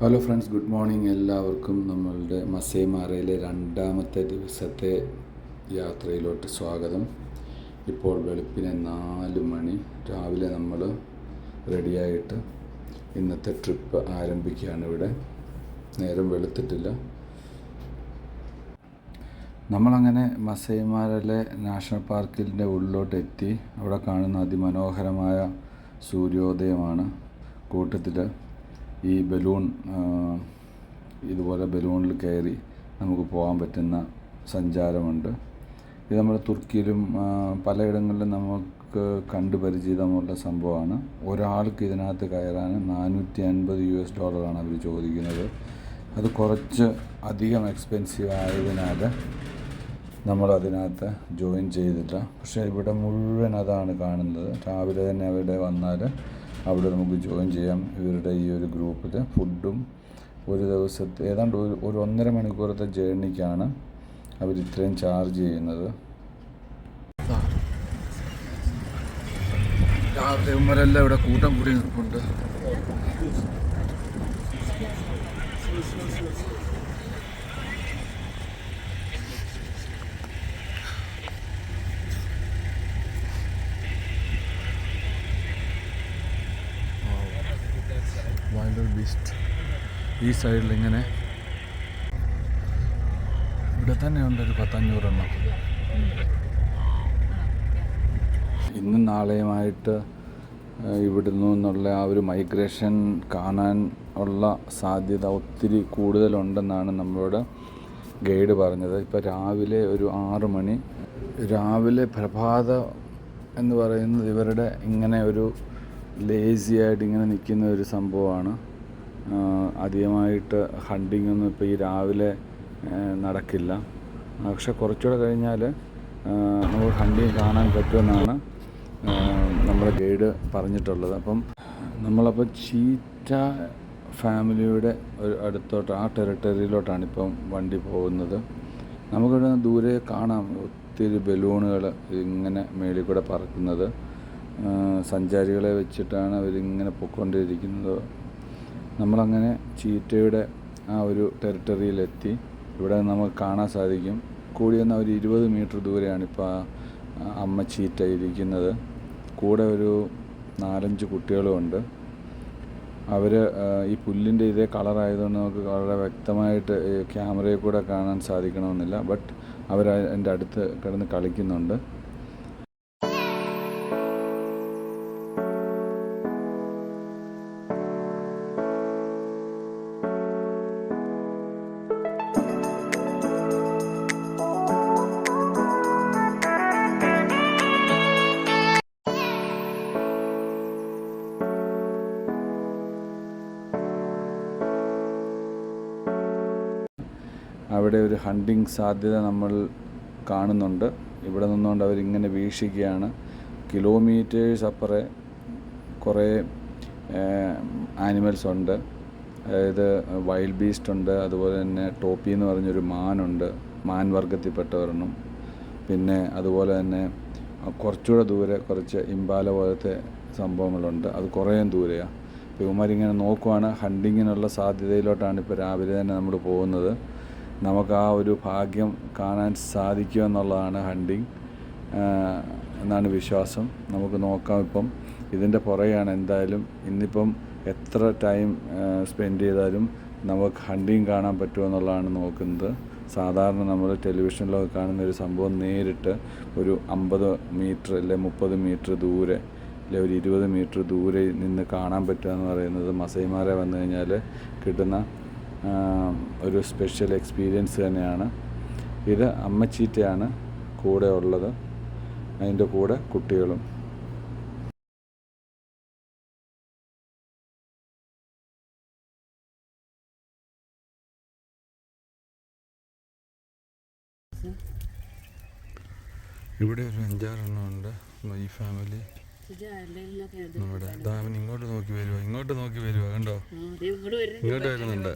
Hello friends good morning എല്ലാവർക്കും നമ്മളുടെ മസൈമാറയിലെ രണ്ടാമത്തെ ദിവസത്തെ യാത്രയിലോട്ട് സ്വാഗതം. ഇപ്പോൾ വെളുപ്പിനെ നാല് മണി. രാവിലെ നമ്മൾ റെഡിയായിട്ട് ഇന്നത്തെ ട്രിപ്പ് ആരംഭിക്കുകയാണ് ഇവിടെ. നേരം വെളുത്തിട്ടില്ല. നമ്മളങ്ങനെ മസൈമാരയിലെ നാഷണൽ പാർക്കിന്റെ ഉള്ളിലോട്ട് എത്തി അവിടെ കാണുന്ന അതിമനോഹരമായ സൂര്യോദയമാണ് കൂട്ടത്തിൽ ഈ ബലൂൺ ഇതുപോലെ ബലൂണിൽ കയറി നമുക്ക് പോകാൻ പറ്റുന്ന സഞ്ചാരമുണ്ട്. ഇത് നമ്മൾ തുർക്കിയിലും പലയിടങ്ങളിലും നമുക്ക് കണ്ടു പരിചിതമുള്ള സംഭവമാണ്. ഒരാൾക്ക് ഇതിനകത്ത് കയറാൻ നാനൂറ്റി അൻപത് യു എസ് ഡോളറാണ് അവർ ചോദിക്കുന്നത്. അത് കുറച്ച് അധികം എക്സ്പെൻസീവ് ആയതിനാൽ നമ്മൾ അതിനകത്ത് ജോയിൻ ചെയ്തില്ല. പക്ഷേ ഇവിടെ മുഴുവൻ അതാണ് കാണുന്നത്. രാവിലെ തന്നെ അവിടെ വന്നാൽ അവിടെ നമുക്ക് ജോയിൻ ചെയ്യാം. ഇവരുടെ ഈ ഒരു ഗ്രൂപ്പിൽ ഫുഡും ഒരു ദിവസത്തെ ഏതാണ്ട് ഒരു ഒരു ഒന്നര മണിക്കൂറത്തെ ജേർണിക്കാണ് അവർ ഇത്രയും ചാർജ് ചെയ്യുന്നത്. ഉമ്മരെല്ലാം ഇവിടെ കൂട്ടം കൂടി നിൽപ്പുണ്ട്. ബീസ്റ്റ് ഈ സൈഡിൽ ഇങ്ങനെ. ഇവിടെ തന്നെ ഉണ്ട് ഒരു പത്തഞ്ഞൂറെണ്ണം. ഇന്നും നാളെയുമായിട്ട് ഇവിടുന്ന് നിന്നുള്ള ആ ഒരു മൈഗ്രേഷൻ കാണാൻ ഉള്ള സാധ്യത ഒത്തിരി കൂടുതലുണ്ടെന്നാണ് നമ്മളോട് ഗൈഡ് പറഞ്ഞത്. ഇപ്പോൾ രാവിലെ ഒരു ആറ് മണി രാവിലെ പ്രഭാത എന്ന് പറയുന്നത് ഇവരുടെ ഇങ്ങനെ ഒരു ലേസി ആയിട്ട് ഇങ്ങനെ നിൽക്കുന്ന ഒരു സംഭവമാണ്. അധികമായിട്ട് ഹണ്ടിങ് ഒന്നും ഇപ്പോൾ ഈ രാവിലെ നടക്കില്ല. പക്ഷെ കുറച്ചുകൂടെ കഴിഞ്ഞാൽ നമുക്ക് ഹണ്ടിങ് കാണാൻ പറ്റുമെന്നാണ് നമ്മുടെ ഗൈഡ് പറഞ്ഞിട്ടുള്ളത്. അപ്പം നമ്മളപ്പോൾ ചീറ്റ ഫാമിലിയുടെ ഒരു അടുത്തോട്ട് ആ ടെറിട്ടറിയിലോട്ടാണ് ഇപ്പം വണ്ടി പോകുന്നത്. നമുക്കിവിടെ ദൂരെ കാണാം ഒത്തിരി ബലൂണുകൾ ഇങ്ങനെ മേളിൽ കൂടെ പറക്കുന്നത്. സഞ്ചാരികളെ വെച്ചിട്ടാണ് അവരിങ്ങനെ പൊയ്ക്കൊണ്ടിരിക്കുന്നത് നമ്മളങ്ങനെ ചീറ്റയുടെ ആ ഒരു ടെറിട്ടറിയിലെത്തി ഇവിടെ നമുക്ക് കാണാൻ സാധിക്കും. കൂടി വന്ന ഒരു ഇരുപത് മീറ്റർ ദൂരെയാണിപ്പോൾ ആ അമ്മ ചീറ്റ ഇരിക്കുന്നത്. കൂടെ ഒരു നാലഞ്ച് കുട്ടികളുമുണ്ട് അവർ ഈ പുല്ലിന്റെ ഇതേ കളറായതുകൊണ്ട് നമുക്ക് വളരെ വ്യക്തമായിട്ട് ക്യാമറയിൽ കൂടെ കാണാൻ സാധിക്കണമെന്നില്ല. ബട്ട് അവർ എന്റെ അടുത്ത് കിടന്ന് കളിക്കുന്നുണ്ട്. ഹണ്ടിങ് സാധ്യത നമ്മൾ കാണുന്നുണ്ട്. ഇവിടെ നിന്നുകൊണ്ട് അവരിങ്ങനെ വീക്ഷിക്കുകയാണ്. കിലോമീറ്റേഴ്സ് അപ്പുറേ കുറേ ആനിമൽസ് ഉണ്ട്. അതായത് വൈൽഡ് ബീസ്റ്റ് ഉണ്ട്. അതുപോലെ തന്നെ ടോപ്പി എന്ന് പറഞ്ഞൊരു മാനുണ്ട്. മാൻ വർഗത്തിൽപ്പെട്ടവരെണ്ണം പിന്നെ അതുപോലെ തന്നെ കുറച്ചുകൂടെ ദൂരെ കുറച്ച് ഇമ്പാല പോലത്തെ സംഭവങ്ങളുണ്ട്. അത് കുറേ ദൂരെയാണ് അപ്പോൾ ഇവന്മാരിങ്ങനെ നോക്കുവാണ്. ഹണ്ടിങ്ങിനുള്ള സാധ്യതയിലോട്ടാണ് ഇപ്പോൾ രാവിലെ തന്നെ നമ്മൾ പോകുന്നത്. നമുക്ക് ആ ഒരു ഭാഗ്യം കാണാൻ സാധിക്കും എന്നുള്ളതാണ് ഹണ്ടിങ്. എന്നാണ് വിശ്വാസം. നമുക്ക് നോക്കാം ഇപ്പം ഇതിന്റെ പുറകെയാണ് എന്തായാലും ഇന്നിപ്പം എത്ര ടൈം സ്പെൻഡ് ചെയ്താലും നമുക്ക് ഹണ്ടിങ് കാണാൻ പറ്റുമെന്നുള്ളതാണ് നോക്കുന്നത്. സാധാരണ നമ്മൾ ടെലിവിഷനിലൊക്കെ കാണുന്ന ഒരു സംഭവം നേരിട്ട് ഒരു അമ്പത് മീറ്റർ അല്ലെ മുപ്പത് മീറ്റർ ദൂരെ അല്ലെ ഒരു ഇരുപത് മീറ്റർ ദൂരെ നിന്ന് കാണാൻ പറ്റുക എന്ന് പറയുന്നത് മസൈമാരെ വന്നു കഴിഞ്ഞാൽ കിട്ടുന്ന ഒരു സ്പെഷ്യൽ എക്സ്പീരിയൻസ് തന്നെയാണ്. ഇത് അമ്മച്ചീറ്റയാണ് കൂടെ ഉള്ളത്. അതിന്റെ കൂടെ കുട്ടികളും. ഇവിടെ ഒരു അഞ്ചാറെണ്ണം ഉണ്ട്. ഈ ഫാമിലി നമ്മുടെ ദാമൻ ഇങ്ങോട്ട് നോക്കി വരുവാ? ഇങ്ങോട്ട് നോക്കി വരുവാ? കണ്ടോ? ഇങ്ങോട്ട് വരുന്നുണ്ട്.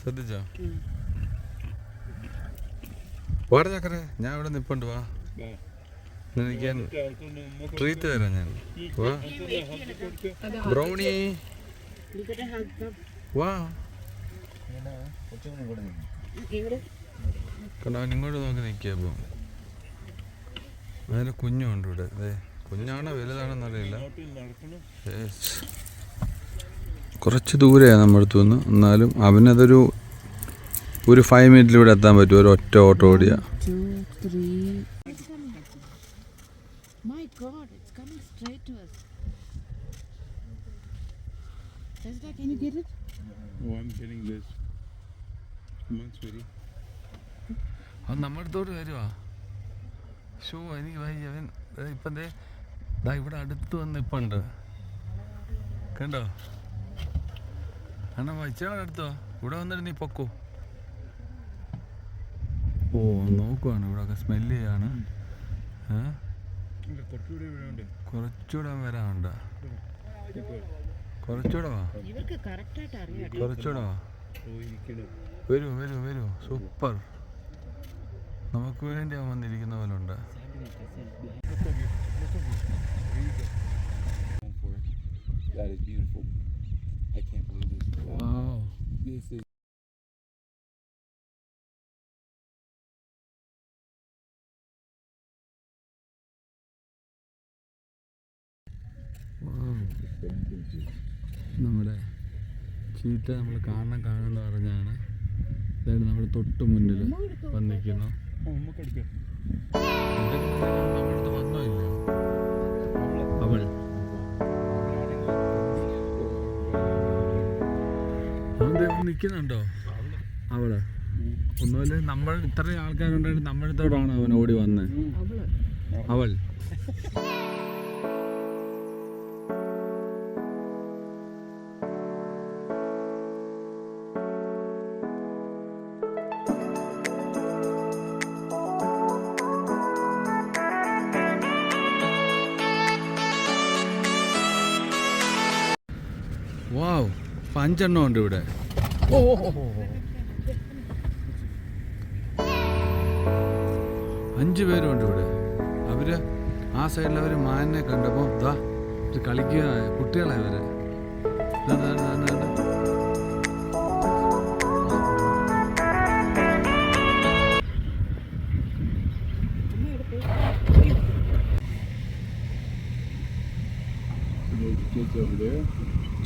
ശ്രദ്ധിച്ചോ? പോരെ ചക്കരെ ഞാൻ ഇവിടെ നിപ്പുണ്ട് വാ. നിനക്കാൻ ട്രീറ്റ് തരാം ഞാൻ. വാ. ബ്രൗണി. വാ. കണ്ടോ ഇങ്ങോട്ട് നോക്കി നിൽക്കുക അപ്പോൾ അതിന് കുഞ്ഞുണ്ട് ഇവിടെ. അതെ കുഞ്ഞാണോ വലുതാണെന്നറിയില്ല. കുറച്ച് ദൂരെയാണ് നമ്മുടെ അടുത്ത് നിന്ന്. എന്നാലും അവനതൊരു ഒരു ഫൈവ് മിനിറ്റിൽ ഇവിടെ എത്താൻ പറ്റും. ഒരു ഒറ്റ ഓട്ടോ ഓടിയ. അത് നമ്മുടെ അടുത്തോട്ട് വരുവാ. ഷോ എനിക്ക് വൈകി അവൻ ഇപ്പം ദേ ദാ ഇവിടെ അടുത്ത് വന്ന് ഇപ്പം ഉണ്ട്. കണ്ടോ? അണ്ണാ വച്ചാണ് അടുത്തോ? ഇവിടെ വന്നിട്ട് നീ പൊക്കോ? ഓ നോക്കുവാണ് ഇവിടെ ഒക്കെ സ്മെല്ല് ചെയ്യാണ് കുറച്ചുകൂടി വരാനുണ്ട്. കുറച്ചുകൂടെ വാ. കുറച്ചുകൂടെ വാ. വരൂ വരൂ വരൂ. സൂപ്പർ. നമുക്ക് വേണ്ടി അവൻ വന്നിരിക്കുന്ന പോലെ ഉണ്ട്. നമ്മുടെ ചീറ്റ നമ്മൾ കാണണം കാണണം പറഞ്ഞാണ്. അതായത് നമ്മുടെ തൊട്ട് മുന്നിൽ വന്നിരിക്കുന്നു. അവൾ. നിൽക്കുന്നുണ്ടോ അവൾ. ഒന്നുമില്ല നമ്മൾ ഇത്രയും ആൾക്കാരുണ്ടായിട്ട് നമ്മുടെ അടുത്തോടാണ് അവൻ ഓടി വന്നത് അവൾ. അഞ്ചെണ്ണം ഉണ്ട് ഇവിടെ. ഓ അഞ്ച് പേരുണ്ട് ഇവിടെ. അവർ ആ സൈഡിൽ അവർ മാനിനെ കണ്ടപ്പോൾ ദാ കളിക്കുക കുട്ടികളെ അവർ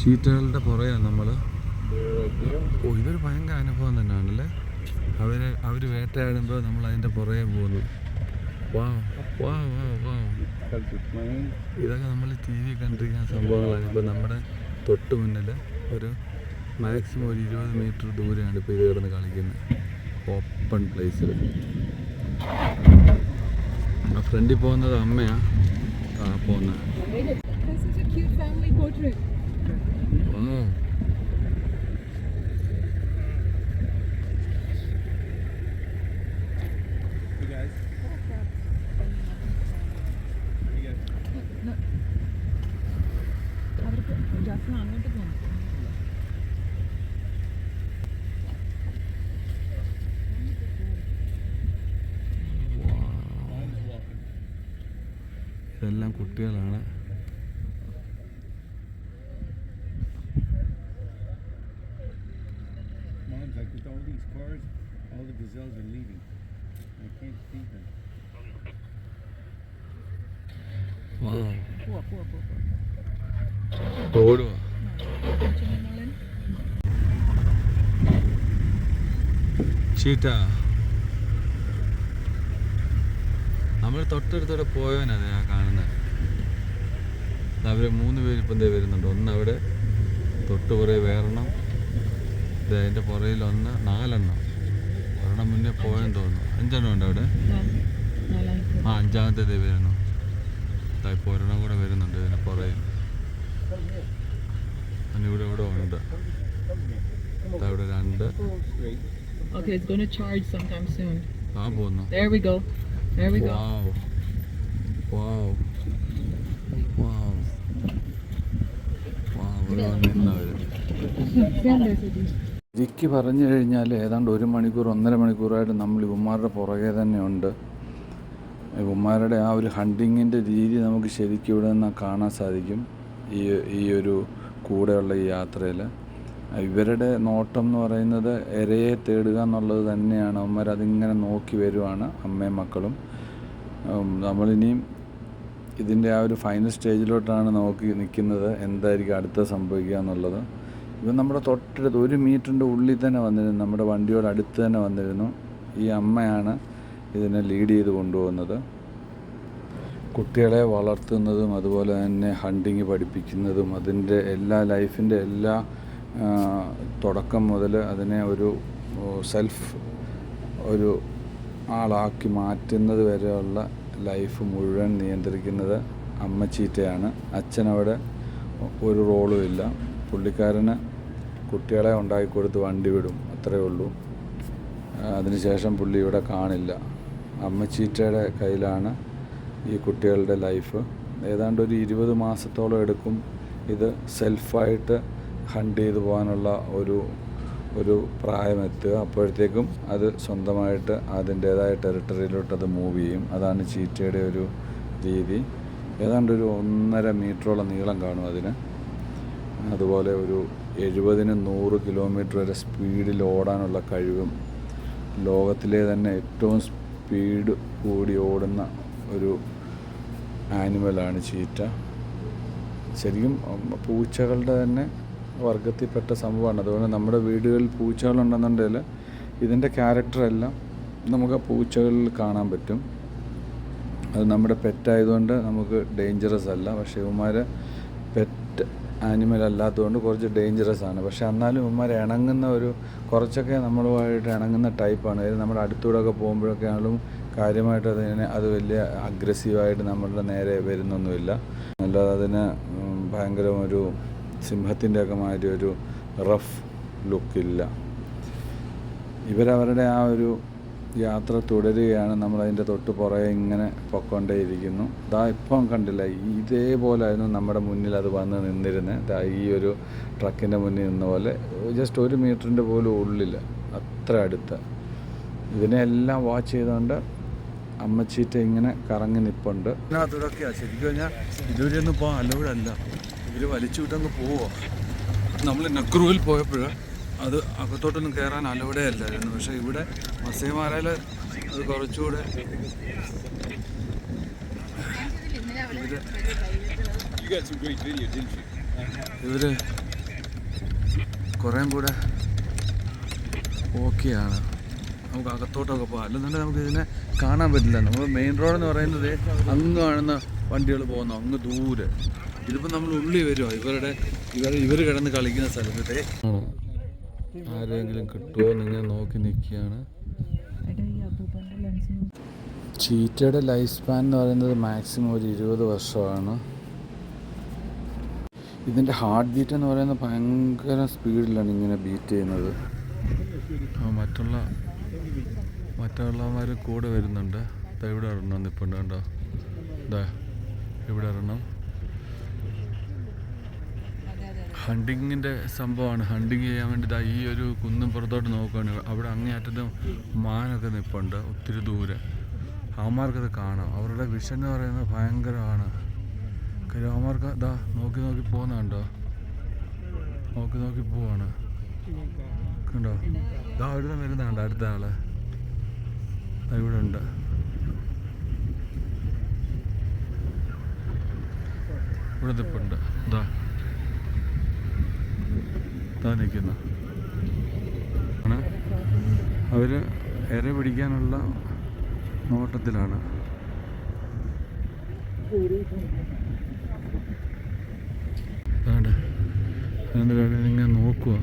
ചീറ്റകളുടെ പുറകെ നമ്മൾ right ഓ ഇതൊരു ഭയങ്കര അനുഭവം തന്നെയാണല്ലേ? അവർ അവർ വേട്ടയാടുമ്പോൾ നമ്മൾ അതിന്റെ പുറകെ പോകുന്നു. വാ വാ വാ. ഇതൊക്കെ നമ്മൾ ടി വി കണ്ടിരിക്കുന്ന സംഭവങ്ങളാണ്. ഇപ്പോൾ നമ്മുടെ തൊട്ട് മുന്നിൽ ഒരു മാക്സിമം ഒരു ഇരുപത് മീറ്റർ ദൂരെയാണ് ഇപ്പോൾ ഇത് കിടന്ന് കളിക്കുന്നത്. ഓപ്പൺ പ്ലേസിൽ ആ ഫ്രണ്ടിൽ പോകുന്നത് അമ്മയാ. ആ പോകുന്നത് This such a cute family portrait. ഓ Hey guys. Hey guys. അവർക്ക് ജാസ്മിൻ അങ്ങോട്ട് പോകുന്നു ഇതെല്ലാം കുട്ടികളാണ് all the gazelles are leaving. I can't feed them. Wow. പോവാ ഓടുവാ ചിന്നമോളൻ ചീറ്റ നമ്മൾ തൊട്ടടുത്തോടെ പോയവനാണ് ഞാൻ കാണുന്നത് അവർ മൂന്ന് പേര് ഇപ്പം ദേ വരുന്നുണ്ട് ഒന്ന് അവിടെ തൊട്ട് പുറകെ വേറെണ്ണം ദേ അതിന്റെ പുറയിൽ ഒന്ന് നാലെണ്ണം ഒരെണ്ണം മുന്നേ പോയെന്ന് തോന്നുന്നു അഞ്ചെണ്ണം ഉണ്ട് അവിടെ ആ അഞ്ചാമത്തെ ദേ വരുന്നു ഇപ്പോൾ ഒരെണ്ണം കൂടെ വരുന്നുണ്ട് ഇതിന് പുറകെ ഇവിടെ ഇവിടെ ഉണ്ട് അവിടെ ഇവിടെ രണ്ട്. Okay, it's going to charge sometime soon. ആ പോകുന്നു There we go. There we go. Wow. Wow. Wow. Wow. ഇവിടെ വന്നിരുന്നവര്. ശരിക്ക് പറഞ്ഞു കഴിഞ്ഞാൽ ഏതാണ്ട് ഒരു മണിക്കൂർ ഒന്നര മണിക്കൂറായിട്ട് നമ്മൾ ഇവന്മാരുടെ പുറകെ തന്നെയുണ്ട് ഇവന്മാരുടെ ആ ഒരു ഹണ്ടിങ്ങിന്റെ രീതി നമുക്ക് ശരിക്കും ഇവിടെ നിന്ന് കാണാൻ സാധിക്കും. ഈ ഈ ഒരു കൂടെയുള്ള ഈ യാത്രയിൽ ഇവരുടെ നോട്ടം എന്ന് പറയുന്നത് ഇരയെ തേടുക എന്നുള്ളത് തന്നെയാണ്. അവന്മാർ അതിങ്ങനെ നോക്കി വരുവാണ് അമ്മയും മക്കളും. നമ്മളിനിയും ഇതിന്റെ ആ ഒരു ഫൈനൽ സ്റ്റേജിലോട്ടാണ് നോക്കി നിൽക്കുന്നത്. എന്തായിരിക്കും അടുത്ത സംഭവിക്കുക എന്നുള്ളത്. ഇവൻ നമ്മുടെ തൊട്ടടുത്ത് ഒരു മീറ്ററിന്റെ ഉള്ളിൽ തന്നെ വന്നിരുന്നു. നമ്മുടെ വണ്ടിയോട് അടുത്ത് തന്നെ വന്നിരുന്നു. ഈ അമ്മയാണ് ഇതിനെ ലീഡ് ചെയ്ത് കൊണ്ടുപോകുന്നത്. കുട്ടികളെ വളർത്തുന്നതും അതുപോലെ തന്നെ ഹണ്ടിങ് പഠിപ്പിക്കുന്നതും അതിന്റെ എല്ലാ ലൈഫിന്റെ എല്ലാ തുടക്കം മുതൽ അതിനെ ഒരു സെൽഫ് ഒരു ആളാക്കി മാറ്റുന്നത് വരെയുള്ള ലൈഫ് മുഴുവൻ നിയന്ത്രിക്കുന്നത് അമ്മച്ചീറ്റയാണ് അച്ഛനവിടെ ഒരു റോളും ഇല്ല. പുള്ളിക്കാരന് കുട്ടികളെ ഉണ്ടാക്കിക്കൊടുത്ത് വണ്ടി വിടും അത്രയേ ഉള്ളൂ. അതിനുശേഷം പുള്ളി ഇവിടെ കാണില്ല. അമ്മച്ചീറ്റയുടെ കയ്യിലാണ് ഈ കുട്ടികളുടെ ലൈഫ്. ഏതാണ്ട് ഒരു ഇരുപത് മാസത്തോളം എടുക്കും ഇത് സെൽഫായിട്ട് ഹണ്ട് ചെയ്ത് പോകാനുള്ള ഒരു ഒരു പ്രായമെത്തുക. അപ്പോഴത്തേക്കും അത് സ്വന്തമായിട്ട് അതിന്റേതായ ടെറിട്ടറിയിലോട്ട് അത് മൂവ് ചെയ്യും. അതാണ് ചീറ്റയുടെ ഒരു രീതി. ഏതാണ്ട് ഒരു ഒന്നര മീറ്ററോളം നീളം കാണും അതിന്. അതുപോലെ ഒരു എഴുപതിന് നൂറ് കിലോമീറ്റർ വരെ സ്പീഡിൽ ഓടാനുള്ള കഴിവും ലോകത്തിലെ തന്നെ ഏറ്റവും സ്പീഡ് കൂടി ഓടുന്ന ഒരു ആനിമലാണ് ചീറ്റ ശരിക്കും പൂച്ചകളുടെ തന്നെ വർഗത്തിൽപ്പെട്ട സംഭവമാണ്. അതുകൊണ്ട് നമ്മുടെ വീടുകളിൽ പൂച്ചകളുണ്ടെന്നുണ്ടെങ്കിൽ ഇതിന്റെ ക്യാരക്ടറെല്ലാം നമുക്ക് പൂച്ചകളിൽ കാണാൻ പറ്റും. അത് നമ്മുടെ പെറ്റായതുകൊണ്ട് നമുക്ക് ഡേഞ്ചറസ് അല്ല. പക്ഷേ ഇവന്മാർ പെറ്റ് ആനിമൽ അല്ലാത്തതുകൊണ്ട് കുറച്ച് ഡേഞ്ചറസ് ആണ്. പക്ഷെ എന്നാലും ഇവന്മാർ ഇണങ്ങുന്ന ഒരു കുറച്ചൊക്കെ നമ്മളുമായിട്ട് ഇണങ്ങുന്ന ടൈപ്പാണ് അതായത് നമ്മുടെ അടുത്തൂടെയൊക്കെ പോകുമ്പോഴൊക്കെ ആണെങ്കിലും കാര്യമായിട്ട് അതിനെ അത് വലിയ അഗ്രസീവായിട്ട് നമ്മളുടെ നേരെ വരുന്നൊന്നുമില്ല. അല്ലാതെ അതിന് ഭയങ്കര ഒരു സിംഹത്തിന്റെയൊക്കെ മാതിരി ഒരു റഫ് ലുക്കില്ല ഇവരവരുടെ ആ ഒരു യാത്ര തുടരുകയാണ്. നമ്മൾ അതിന്റെ തൊട്ട് പുറകെ ഇങ്ങനെ പൊക്കൊണ്ടേയിരിക്കുന്നു. ദാ ഇപ്പം കണ്ടില്ല ഇതേപോലായിരുന്നു നമ്മുടെ മുന്നിൽ അത് വന്ന് നിന്നിരുന്നത് ദാ ഈ ഒരു ട്രക്കിന്റെ മുന്നിൽ നിന്ന പോലെ ജസ്റ്റ് ഒരു മീറ്ററിന്റെ പോലും ഉള്ളിൽ അത്ര അടുത്ത്. ഇതിനെല്ലാം വാച്ച് ചെയ്തുകൊണ്ട് അമ്മച്ചീറ്റ ഇങ്ങനെ കറങ്ങി നിപ്പുണ്ട്. അതിനകത്തൂടെയൊക്കെയാണ് ശരിക്കും ഇതുവരെ ഇതുവരെയൊന്നും ഇപ്പോൾ അലോഡല്ല ഇവർ വലിച്ചു വിട്ടങ്ങ് പോവോ. നമ്മൾ നക്രൂവിൽ പോയപ്പോൾ അത് അകത്തോട്ടൊന്നും കയറാൻ അലവിടെ അല്ലായിരുന്നു പക്ഷേ ഇവിടെ മസൈമാരയിൽ അത് കുറച്ചുകൂടെ ഇവർ കുറേം കൂടെ ഓക്കെയാണ് നമുക്ക് അകത്തോട്ടൊക്കെ പോകാം. അല്ലെന്നുണ്ടെങ്കിൽ നമുക്ക് ഇതിനെ കാണാൻ പറ്റില്ല. നമ്മൾ മെയിൻ റോഡ് എന്ന് പറയുന്നത് അങ്ങ് കാണുന്ന വണ്ടികൾ പോകുന്നു അങ്ങ് ദൂരെ. ഇതിപ്പോൾ നമ്മൾ ഉള്ളി വരുമോ ഇവരുടെ ഇവർ ഇവർ കിടന്ന് കളിക്കുന്ന സ്ഥലത്തെ. ആരെങ്കിലും കിട്ടുമോ ഞാൻ നോക്കി നിൽക്കുകയാണ്. ചീറ്റയുടെ ലൈഫ് സ്പാൻ എന്ന് പറയുന്നത് മാക്സിമം ഒരു ഇരുപത് വർഷമാണ്. ഇതിന്റെ ഹാർട്ട് ബീറ്റ് എന്ന് പറയുന്നത് ഭയങ്കര സ്പീഡിലാണ് ഇങ്ങനെ ബീറ്റ് ചെയ്യുന്നത്. മറ്റുള്ള മറ്റുള്ളവന്മാർ കൂടെ വരുന്നുണ്ട്. ഇവിടെ ഇറങ്ങണം നിൽപ്പുണ്ട് കണ്ടോ? ഇതാ ഇവിടെ ഒരെണ്ണം. ഹണ്ടിങ്ങിന്റെ സംഭവമാണ്. ഹണ്ടിങ് ചെയ്യാൻ വേണ്ടി ദാ ഈ ഒരു കുന്നും പുറത്തോട്ട് നോക്കുകയാണ് അവിടെ അങ്ങേയറ്റത്ത് മാനൊക്കെ നിൽപ്പുണ്ട് ഒത്തിരി ദൂരെ. അവന്മാർക്കത് കാണാം. അവരുടെ വിഷൻ എന്ന് പറയുന്നത് ഭയങ്കരമാണ്. കാര്യം അവന്മാർക്ക് ഇതാ നോക്കി നോക്കി പോകുന്നുണ്ടോ നോക്കി നോക്കി പോവാണ്. കണ്ടോ? ദാ അവിടുന്ന് വരുന്നുണ്ട് അടുത്ത ആൾ? ഇവിടെ ഉണ്ട്. ഇവിടെ നിൽപ്പുണ്ട് ദാ. ദാ നിൽക്കുന്നു അവർ ഇര പിടിക്കാനുള്ള നോട്ടത്തിലാണ്. ഇങ്ങനെ നോക്കുക.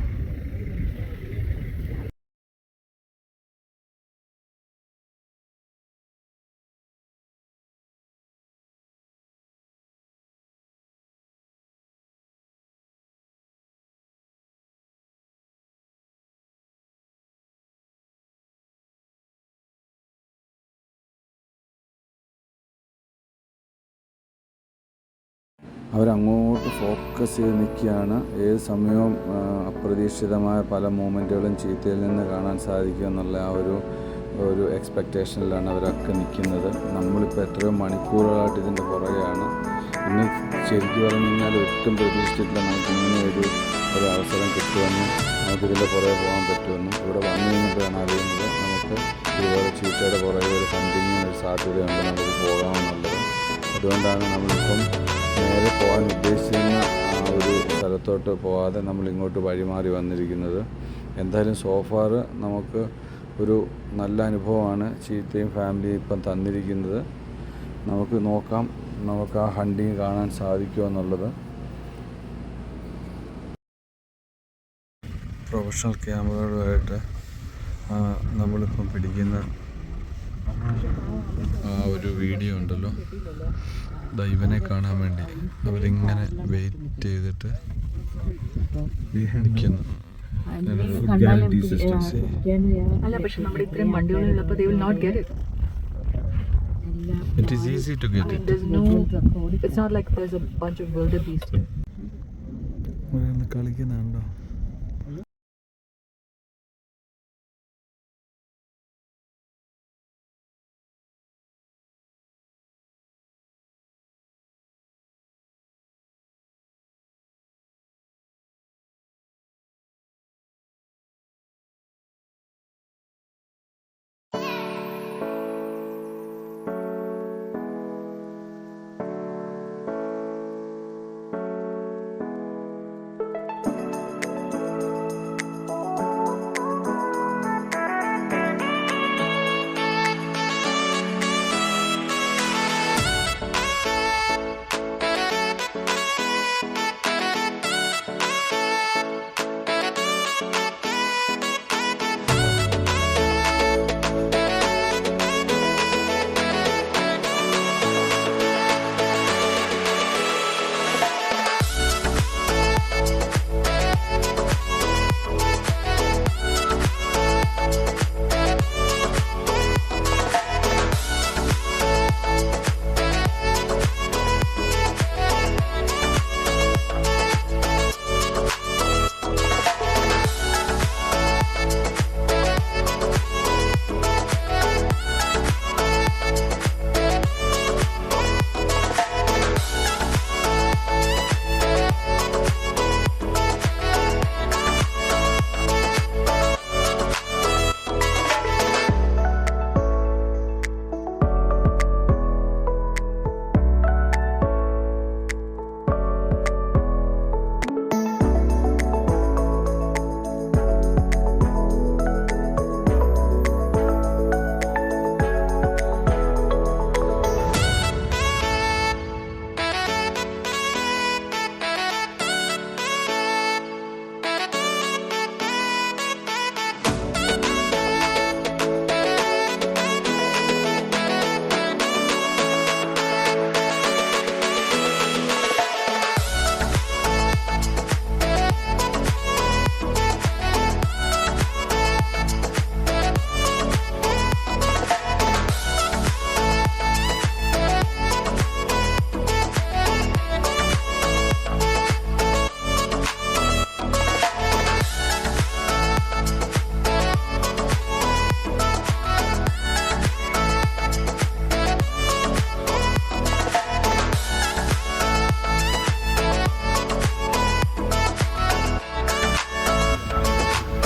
അവരങ്ങോട്ട് ഫോക്കസ് ചെയ്ത് നിൽക്കുകയാണ്. ഏത് സമയവും അപ്രതീക്ഷിതമായ പല മൂമെന്റുകളും ചീത്തയിൽ നിന്ന് കാണാൻ സാധിക്കും എന്നുള്ള ആ ഒരു ഒരു എക്സ്പെക്റ്റേഷനിലാണ് അവരൊക്കെ നിൽക്കുന്നത്. നമ്മളിപ്പോൾ എത്രയോ മണിക്കൂറുകളായിട്ട് ഇതിന്റെ പുറകെയാണ്. ഇന്ന് ശരിക്കും പറഞ്ഞു കഴിഞ്ഞാൽ ഒട്ടും പ്രതീക്ഷിച്ചിട്ടില്ല നമുക്ക് ഇങ്ങനെ ഒരു ഒരു അവസരം കിട്ടുമെന്നും നമുക്ക് ഇതിന്റെ പുറകെ പോകാൻ പറ്റുമെന്നും. ഇവിടെ വന്നു കഴിഞ്ഞപ്പോഴാണ് അറിയുന്നത് നമുക്ക് ഇതുപോലെ ചീറ്റയുടെ പുറകെ ഒരു കണ്ടിന്യൂ ഒരു സാധ്യതയുണ്ട് നമുക്ക് പോകാമെന്നുള്ളത്. അതുകൊണ്ടാണ് നമ്മളിപ്പം നേരെ പോകാൻ ഉദ്ദേശിക്കുന്ന ആ ഒരു സ്ഥലത്തോട്ട് പോകാതെ നമ്മൾ ഇങ്ങോട്ട് വഴിമാറി വന്നിരിക്കുന്നത്. എന്തായാലും സോഫാർ നമുക്ക് ഒരു നല്ല അനുഭവമാണ് ചീത്തയും ഫാമിലിയും ഇപ്പം തന്നിരിക്കുന്നത്. നമുക്ക് നോക്കാം നമുക്ക് ആ ഹണ്ടിങ് കാണാൻ സാധിക്കുമോ എന്നുള്ളത്. പ്രൊഫഷണൽ ക്യാമറകളുമായിട്ട് നമ്മളിപ്പം പിടിക്കുന്ന ആ ഒരു വീഡിയോ ഉണ്ടല്ലോ. ദൈവനെ കാണാൻ വേണ്ടി അവരിങ്ങനെ വെയിറ്റ് ചെയ്തിട്ട് നിൽക്കുന്നു അല്ല പക്ഷെ നമ്മുടെ ഇത്രയും വണ്ടികളുള്ളപ്പോൾ get it. It is easy to I get mean, it there's no, it's not like there's a bunch of wildebeest. കളിക്കുന്നുണ്ടോ?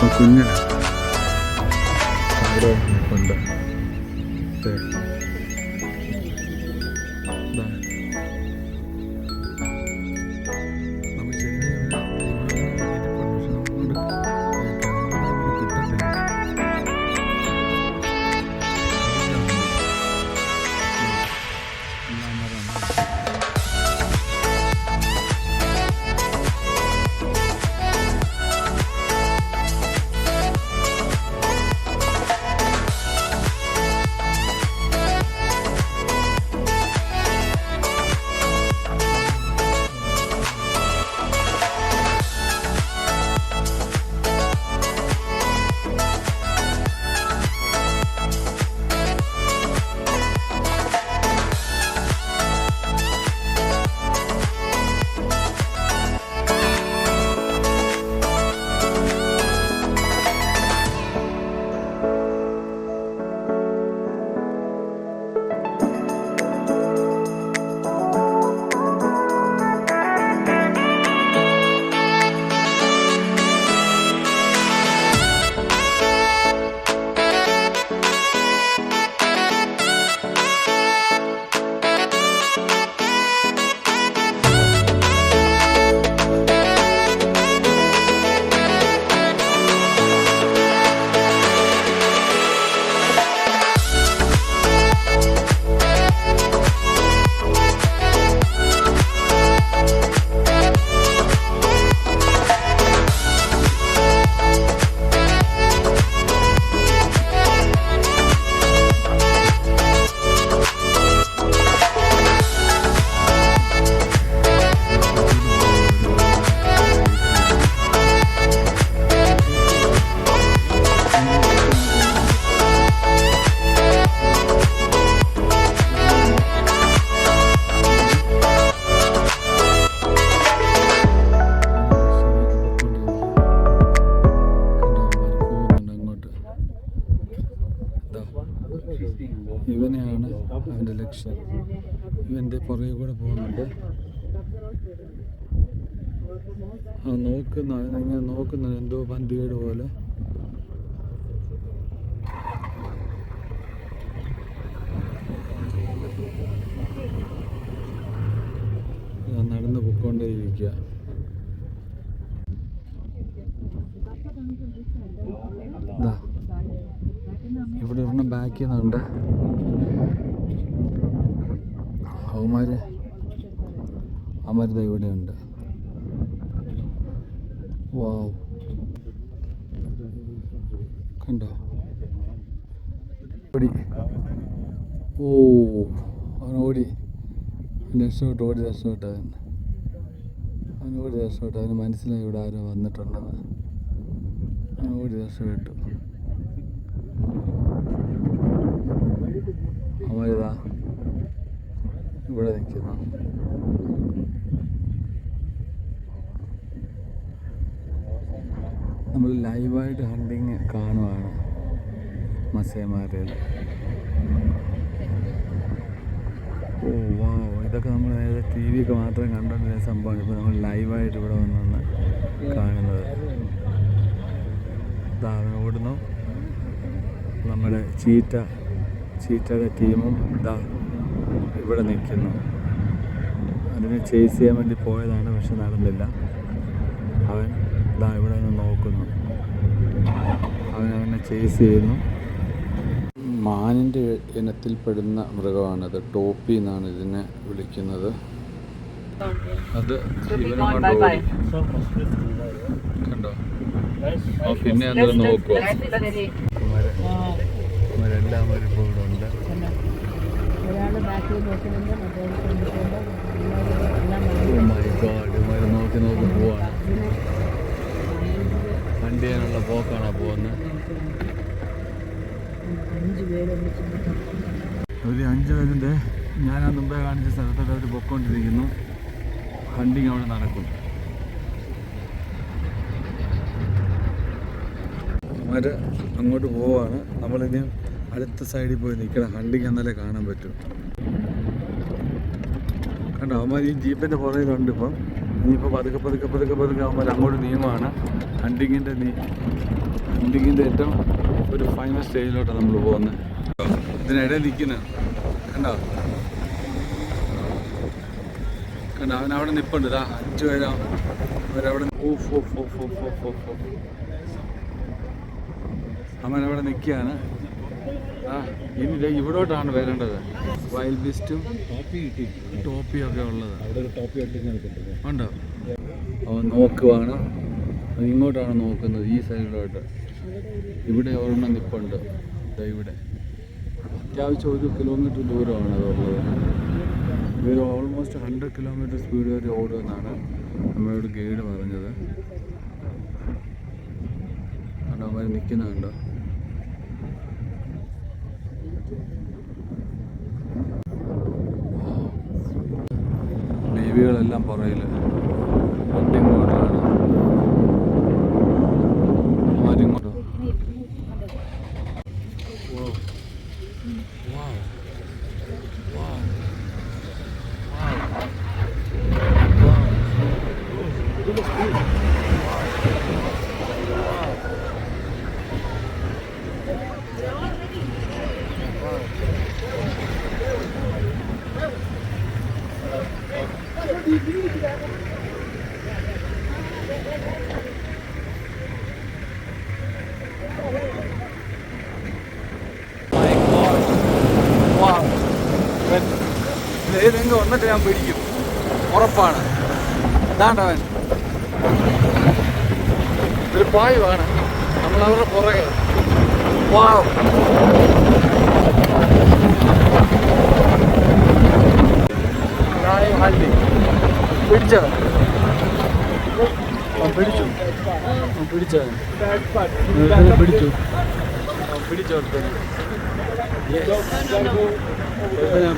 ขอบคุณนะครับไปเลย ആ നോക്കുന്ന ഇങ്ങനെ നോക്കുന്ന എന്തോ പന്തികേട് പോലെ. നടന്ന് പൊക്കോണ്ടേയിരിക്കുക ഇവിടെ ഒരെണ്ണം ബാക്ക് ചെയ്യുന്നുണ്ട്. അവന്മാർ അവന്മാര് ദാ ഇവിടെയുണ്ട്. വാവ് കണ്ടോ? ഓടി. ഓ അവൻ ഓടി. രക്ഷപ്പെട്ടു ഓടി രക്ഷപ്പെട്ടു അവൻ. അവൻ ഓടി രക്ഷപ്പെട്ടു. അവന് മനസ്സിലായി ഇവിടെ ആരോ വന്നിട്ടുണ്ടെന്ന്. അവൻ രക്ഷപ്പെട്ടു. അവരിതാ ഇവിടെ നിൽക്കുന്നു. നമ്മൾ ലൈവായിട്ട് ഹണ്ടിങ് കാണുവാണ് മസേമാരെ ഓ വാ ഇതൊക്കെ നമ്മൾ നേരത്തെ ടി വി ഒക്കെ മാത്രം കണ്ടുകൊണ്ടിരുന്ന സംഭവമാണ്. ഇപ്പോൾ നമ്മൾ ലൈവായിട്ട് ഇവിടെ വന്നാണ് കാണുന്നത്. ദാ അവൻ ഓടുന്നു. നമ്മുടെ ചീറ്റ ചീറ്റയുടെ ടീമും ഇതാ ഇവിടെ നിൽക്കുന്നു. അതിനെ ചേസ് ചെയ്യാൻ വേണ്ടി പോയതാണ് പക്ഷെ നടന്നില്ല. അവൻ ഇതാ ഇവിടെ നിന്ന് നോക്കുന്നു. അതിനെ അവനെ ചേസ് ചെയ്യുന്നു. മാനിന്റെ ഇനത്തിൽപ്പെടുന്ന മൃഗമാണത്. ടോപ്പി എന്നാണ് ഇതിനെ വിളിക്കുന്നത്. അത് കണ്ടോ? ആ പിന്നെ അന്നേരം നോക്കുക ഇവരെല്ലാം ഇപ്പോൾ ഇവിടെ ഉണ്ട് ഒരാൾ ബാക്കിൽ നോക്കുന്നുണ്ട് മറ്റൊരു ഓ മൈ ഗോഡ് ഇവർ നോക്കി നോക്കി പോവാണ്. വണ്ടി ചെയ്യാനുള്ള പോക്കാണ് പോകുന്നത്. ഒരു അഞ്ച് പേരുണ്ട് ഞാൻ ആ മുമ്പേ കാണിച്ച സ്ഥലത്തോട്ട് അവർ പൊക്കോണ്ടിരിക്കുന്നു. ഹണ്ടിങ് അവിടെ നടക്കും. അവർ അങ്ങോട്ട് പോവാണ്. നമ്മളിനി അടുത്ത സൈഡിൽ പോയി നിൽക്കണം ഹണ്ടിങ് എന്നാലേ കാണാൻ പറ്റും. കണ്ടോ അവന്മാർ ഈ ജീപ്പിന്റെ പുറകിലുണ്ട് ഇപ്പം. ഇനിയിപ്പോൾ പതുക്കെ പതുക്കെ പതുക്കെ പതുക്കെ ആകുമ്പോൾ അങ്ങോട്ട് നീങ്ങുവാണ് ഹണ്ടിങ്ങിന്റെ നീ ഹണ്ടിങ്ങിന്റെ ഏറ്റവും ഒരു ഫൈനൽ സ്റ്റേജിലോട്ടാണ് നമ്മൾ പോകുന്നത് ഇതിനിടയിൽ നിൽക്കുന്നത് കണ്ടോ? കണ്ടോ? അവൻ അവിടെ നിൽപ്പുണ്ട് ഇതാ അഞ്ചു പേരാ അവരവിടെ off off off off off off അവൻ അവിടെ നിൽക്കുകയാണ് ഇനി ഇവിടോട്ടാണ് വരേണ്ടത്. വൈൽഡ് ബീസ്റ്റും ടോപ്പിയൊക്കെ ഒക്കെ ഉള്ളത്. ഉണ്ടോ? അവൻ നോക്കുവാണ്. ഇങ്ങോട്ടാണ് നോക്കുന്നത് ഈ സൈഡിലോട്ട്. ഇവിടെ ഒരെണ്ണം നിപ്പുണ്ട്. ഇവിടെ. അത്യാവശ്യം ഒരു കിലോമീറ്റർ ദൂരമാണ് അതുള്ളത് ഇവർ ഓൾമോസ്റ്റ് ഹൺഡ്രഡ് കിലോമീറ്റർ സ്പീഡ് വരെ ഓടുമെന്നാണ് നമ്മളോട് ഗൈഡ് പറഞ്ഞത്. അവർ നിൽക്കുന്നുണ്ടോ? ബേബികളെല്ലാം പുറയിൽ ഇങ്ങോട്ടാണ് ആരിങ്ങോട്ടോ Wow. Wow. My God. Wow. ഏതെങ്കിലും വന്നിട്ട് ഞാൻ പിടിക്കും ഉറപ്പാണ് അതാണ്ടവൻ ഒരു പായുവാണ് നമ്മൾ അവരുടെ പുറകെ. പ്രായം ഹല്ലി പിടിച്ചോ? പിടിച്ചു. അവൻ പിടിച്ചോ. പിടിച്ചു.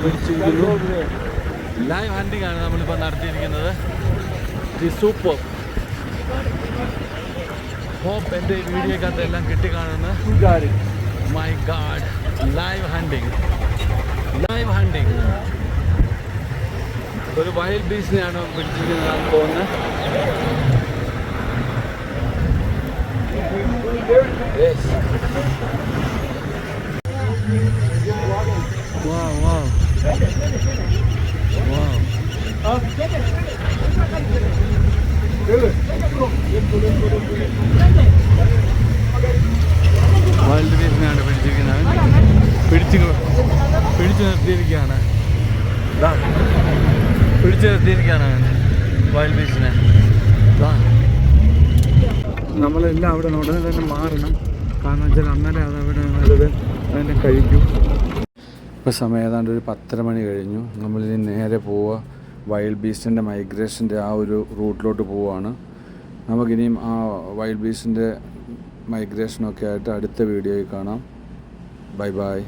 പിടിച്ചിരിക്കുന്നു. ലൈവ് ഹണ്ടിങ് ആണ് നമ്മളിപ്പോൾ നടത്തിയിരിക്കുന്നത്. ദി സൂപ്പർ ഹോപ്പ് എന്റെ ഈ വീഡിയോക്കകത്ത് എല്ലാം കിട്ടിക്കാണുന്നു my god live hunting live hunting ഒരു വൈൽഡ് ബീച്ചിനെയാണ് പിടിച്ചിരിക്കുന്നതാണ് തോന്നുന്നത് Yes. Wow, wow. Wow. Wild ബീഫിനാണ് പിടിച്ചിരിക്കുന്നത്. പിടിച്ചു പിടിച്ചു നിർത്തിയിരിക്കുകയാണ്. പിടിച്ചു നിർത്തിയിരിക്കുകയാണ് വൈൽഡ് ബീസിനെ ദാ. നമ്മളെല്ലാം അവിടെ ഉടനെ തന്നെ മാറണം. കാരണം വെച്ചാൽ അന്നേരം അത് അവിടെ നല്ലത് അതിനെ കഴിക്കും. ഇപ്പോൾ സമയം ഏതാണ്ട് ഒരു പത്തര മണി കഴിഞ്ഞു. നമ്മളിനി നേരെ പോവുക. വൈൽഡ് ബീസ്റ്റിന്റെ മൈഗ്രേഷന്റെ ആ ഒരു റൂട്ടിലോട്ട് പോവുകയാണ്. നമുക്കിനിയും ആ വൈൽഡ് ബീസ്റ്റിന്റെ മൈഗ്രേഷനൊക്കെ ആയിട്ട് അടുത്ത വീഡിയോയിൽ കാണാം. Bye bye